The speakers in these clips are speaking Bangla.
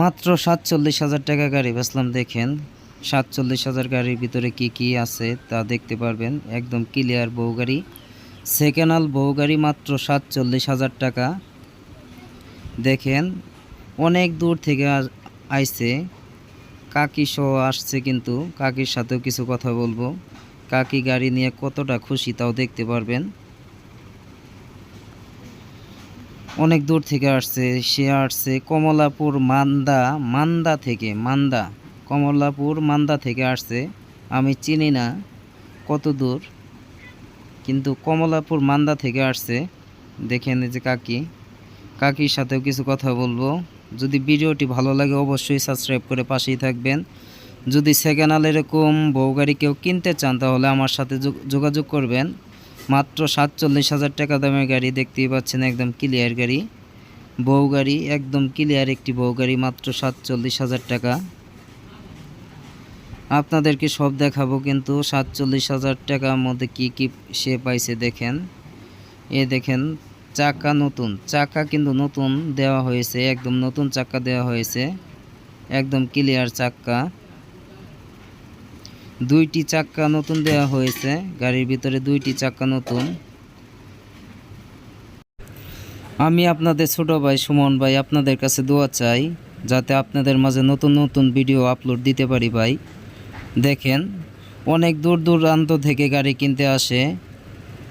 মাত্র সাতচল্লিশ হাজার টাকা গাড়ি বেচলাম, দেখেন। সাতচল্লিশ হাজার গাড়ির ভিতরে কি কি আছে তা দেখতে পারবেন। একদম ক্লিয়ার বউ গাড়ি। সেকেন্ড হাল বউ গাড়ি মাত্র সাতচল্লিশ হাজার টাকা। দেখেন, অনেক দূর থেকে আইছে। কাকি সহ আসছে কিন্তু, কাকির সাথেও কিছু কথা বলব। কাকি গাড়ি নিয়ে কতটা খুশি তাও দেখতে পারবেন। অনেক দূর থেকে আসছে, সে আসছে কমলাপুর মান্দা মান্দা থেকে, মান্দা, কমলাপুর মান্দা থেকে আসছে। আমি চিনি না কত দূর, কিন্তু কমলাপুর মান্দা থেকে আসছে। দেখেন যে কাকি, কাকির সাথেও কিছু কথা বলব। যদি ভিডিওটি ভালো লাগে অবশ্যই সাবস্ক্রাইব করে পাশেই থাকবেন। যদি সেকেন্ড হাল এরকম বউ গাড়ি কেউ কিনতে চান, তাহলে আমার সাথে যোগ- যোগাযোগ করবেন। মাত্র সাতচল্লিশ হাজার টাকা দামের গাড়ি দেখতেই পাচ্ছেন, একদম ক্লিয়ার গাড়ি। বউ গাড়ি, একদম ক্লিয়ার একটি বউ গাড়ি, মাত্র সাতচল্লিশ হাজার টাকা। আপনাদেরকে সব দেখাবো, কিন্তু সাতচল্লিশ হাজার টাকার মধ্যে কি কি সে পাইছে দেখেন। এ দেখেন, চাকা নতুন, চাকা কিন্তু নতুন দেওয়া হয়েছে, একদম নতুন চাকা দেওয়া হয়েছে। একদম ক্লিয়ার চাক্কা দুইটি চাক্কা নতুন দেওয়া হয়েছে। গাড়ির ভিতরে দুইটি চাক্কা নতুন। আমি আপনাদের ছোট ভাই সুমন ভাই আপনাদের কাছে দোয়া চাই, যাতে আপনাদের মাঝে নতুন নতুন ভিডিও আপলোড দিতে পারি ভাই। দেখেন, অনেক দূর দূরান্ত থেকে গাড়ি কিনতে আসে।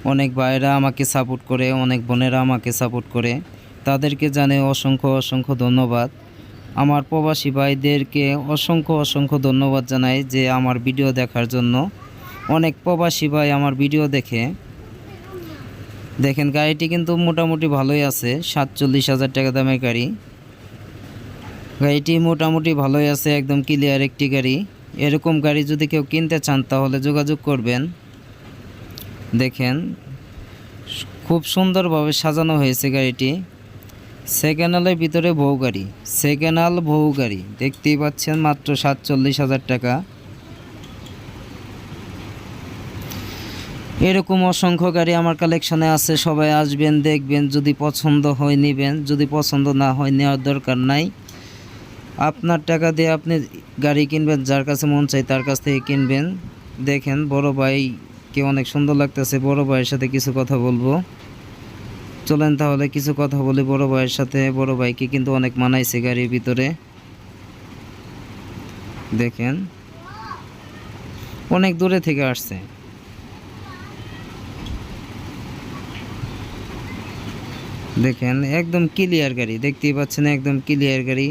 অনেক ভাইরা আমাকে সাপোর্ট করে, অনেক বোনেরা আমাকে সাপোর্ট করে। তাদেরকে জানে অসংখ্য অসংখ্য ধন্যবাদ। আমার প্রবাসী ভাইদেরকে অসংখ্য অসংখ্য ধন্যবাদ জানাই যে আমার ভিডিও দেখার জন্য। অনেক প্রবাসী ভাই আমার ভিডিও দেখে। দেখেন, গাড়িটি কিন্তু মোটামুটি ভালোই আছে, সাতচল্লিশ হাজার টাকা দামের গাড়ি। গাড়িটি মোটামুটি ভালোই আছে, একদম ক্লিয়ার একটি গাড়ি। এরকম গাড়ি যদি কেউ কিনতে চান, তাহলে যোগাযোগ করবেন। দেখেন, খুব সুন্দরভাবে সাজানো হয়েছে গাড়িটি। সেকেন্ড হালের ভিতরে বউ গাড়ি। সেকেন্ড হাল বউ গাড়ি। দেখতেই পাচ্ছেন মাত্র সাতচল্লিশ হাজার টাকা। এরকম অসংখ্য গাড়ি আমার কালেকশনে আছে। সবাই আসবেন, দেখবেন। যদি পছন্দ হয়, নেবেন। যদি পছন্দ না হয়, নেওয়ার দরকার নাই। আপনার টাকা দিয়ে আপনি গাড়ি কিনবেন, যার কাছে মন চাই তার কাছ থেকে কিনবেন। দেখেন, বড় ভাইকে অনেক সুন্দর লাগতেছে। বড় ভাইয়ের সাথে কিছু কথা বলব। চলেন তাহলে কিছু কথা বলি বড় ভাইয়ের সাথে। বড় ভাইকে কিন্তু অনেক মানাইছে গাড়ির ভিতরে। দেখেন। অনেক দূরে থেকে আসছে। দেখেন, একদম ক্লিয়ার গাড়ি। দেখতেই পাচ্ছেন, একদম ক্লিয়ার গাড়ি।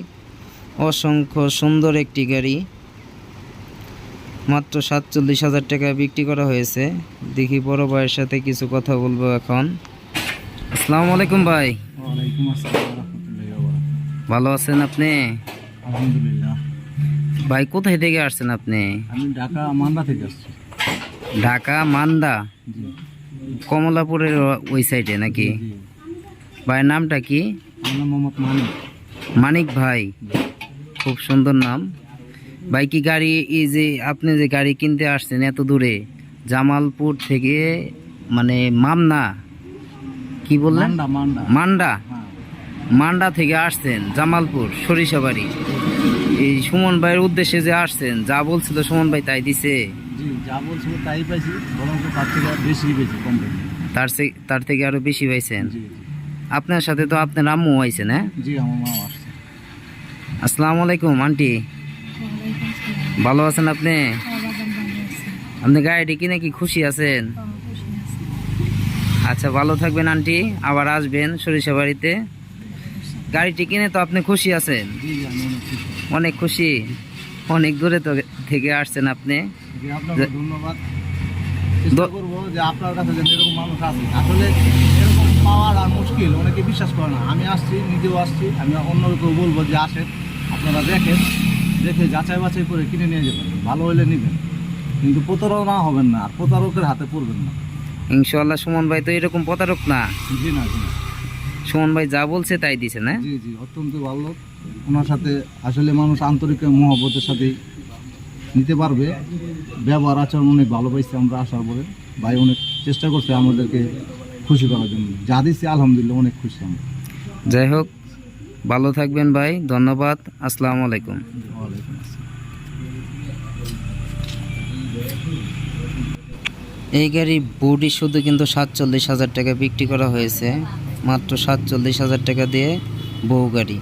অসংখ্য সুন্দর একটি গাড়ি। মাত্র সাতচল্লিশ হাজার টাকা বিক্রি করা হয়েছে। দেখি বড় ভাইয়ের সাথে কিছু কথা বলব এখন। আসসালামু আলাইকুম ভাই। ওয়ালাইকুম আসসালাম রহমতুল্লাহি ভালো আছেন আপনি? আলহামদুলিল্লাহ। ভাই কোথায় থেকে আসছেন আপনি? আমি ঢাকা মান্দা থেকে আসছি। ঢাকা মান্দা? কমলাপুরের ওই সাইডে নাকি? ভাই নামটা কি? মোহাম্মদ মানিক। মানিক ভাই খুব সুন্দর নাম। ভাই কি গাড়ি এই যে আপনি যে গাড়ি কিনতে আসছেন এত দূরে জামালপুর থেকে মানে মামনা? কি বললেন? মান্ডা মান্ডা। মান্ডা? হ্যাঁ। থেকে আসছেন জামালপুর সরিষাবাড়ি এই সুমন ভাইয়ের উদ্দেশ্যে যে আসছেন যা বলছিল সুমন ভাই তাই দিছে? যা বলছিল তাই পাইছি তার থেকে বেশি পেয়েছি কম তার তার থেকে আরও বেশি পাইছেন? আপনার সাথে তো আপনার আম্মু হয়েছেন হ্যাঁ জি আমার মা আসছে। আসসালামু আলাইকুম আন্টি। ভালো আছেন আপনি? আপনি গাড়িটি কিনে কি খুশি আছেন? আচ্ছা ভালো থাকবেন আন্টি। আবার আসবেন সরিষা বাড়িতে। গাড়িটি কিনে তো আপনি খুশি আছেন? অনেক খুশি। অনেক দূরে তো থেকে আসছেন আপনি। ধন্যবাদ। চেষ্টা করব যে আপনার কাছে যেন এরকম মানুষ আছে। আসলে এরকম পাওয়ার আর মুশকিল অনেকে বিশ্বাস করে না। আমি আসছি নিজেও আসছি আমি অন্যকেও বলব যে আসেন আপনারা দেখেন দেখে যাচাই বাছাই করে কিনে নিয়ে যাবেন। ভালো হলে নেবেন। কিন্তু প্রতারণা হবেন না আর প্রতারকের হাতে পড়বেন না। ইনশাল্লাহ সুমন ভাই তো এরকম প্রতারক না। জি না জি না। সুমন ভাই যা বলছে তাই দিছে না? জি জি অত্যন্ত ভালো লোক। ওনার সাথে আসলে মানুষ আন্তরিক মহব্বতের সাথে নিতে পারবে। ব্যবহার আচরণ অনেক ভালো পাইছে আমরা আসার পরে ভাই অনেক চেষ্টা করছে আমাদেরকে খুশি করার জন্য। যা দিচ্ছে আলহামদুলিল্লাহ অনেক খুশি আমরা। যাই হোক ভালো থাকবেন ভাই ধন্যবাদ আসসালামু আলাইকুম। ওয়ালাইকুম আসসালাম। এই গাড়ি বডি শুধু কিন্তু সাতচল্লিশ হাজার টাকা বিক্রি করা হয়েছে, মাত্র সাতচল্লিশ হাজার টাকা দিয়ে বউ গাড়ি।